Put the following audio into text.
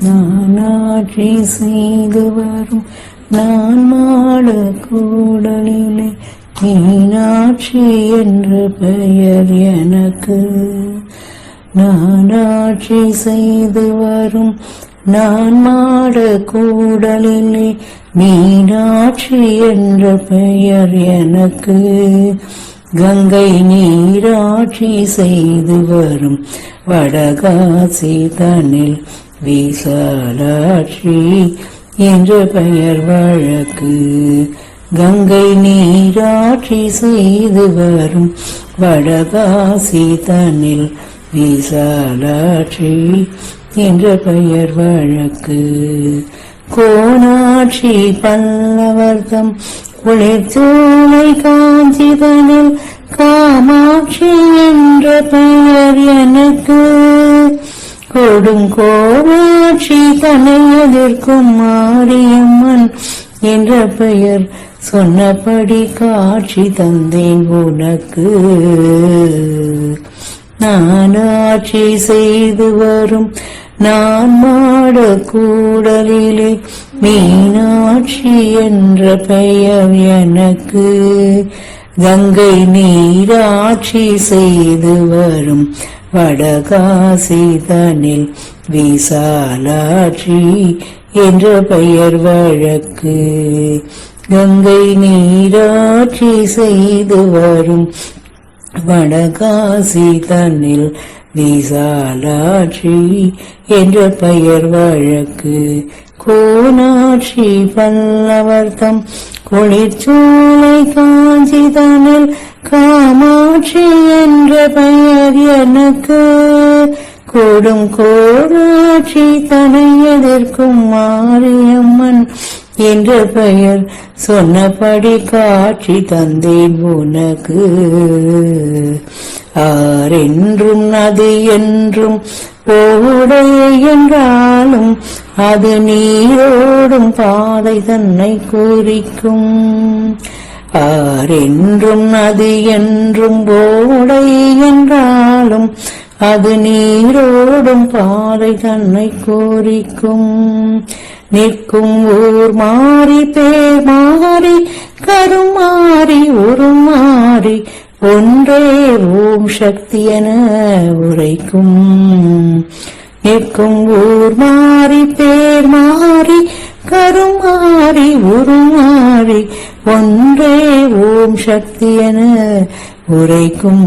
நான் நானாட்சி செய்து வரும் நான் மாட கூடலிலே மீனாட்சி என்று பெயர் எனக்கு. நானாட்சி செய்து வரும் நான் மாட கூடலிலே மீனாட்சி என்ற பெயர் எனக்கு. கங்கை நீராட்சி செய்து வரும் வடகாசி தனில் விசாலாட்சி என்ற பெயர் வழக்கு. கங்கை நீராட்சி செய்து வரும் வடகாசி தன்னில் விசாலாட்சி என்ற பெயர் வழக்கு. கோணாட்சி பல்லவர்த்தம் குளிர்ச்சோலை காஞ்சிதனில் காமாட்சி என்ற பெயர் எனக்கு. கொடும் கோமாட்சி தன்னை எதிர்க்கும் மாரியம்மன் என்ற பெயர் சொன்னபடி காட்சி தந்தேன் உனக்கு. நான் ஆட்சி செய்து வரும் நான் மாட கூடலிலே மீனாட்சி என்ற பெயர் எனக்கு. கங்கை நீராட்சி செய்து வரும் வடகாசி தனில் விசாலாட்சி என்ற பெயர் வழக்கு. கங்கை நீராட்சி செய்து வரும் வடகாசி தன்னில் விசாலாட்சி என்ற பெயர் வழக்கு. கோணாட்சி பல்லவர்த்தம் குளிர்ச்சோலை காஞ்சி தனில் காமாட்சி என்ற பெயர் எனக்கு. கொடும் கோடாட்சி தலை எதிர்க்கும் மாரியம்மன் என்ற பெயர் சொன்னபடி காட்சி தந்தேன் உனக்கு. ஆரென்றும் நதி என்றும் ஓடை என்றாலும் அது நீரோடும் பாதை தன்னை குறிக்கும். ஆரென்றும் நதி என்றும் போடை என்றாலும் அது நீரோடும் பாதை தன்னை கோரிக்கும். நிற்கும் ஊர் மாறி பேர் மாறி கருமாறி உருமாறி ஒன்றே ஓம் சக்தி என உரைக்கும். நிற்கும் ஊர் மாறி பேர் மாறி கருமாறி உருமாறி ஒன்றே ஓம் சக்தி என உரைக்கும்.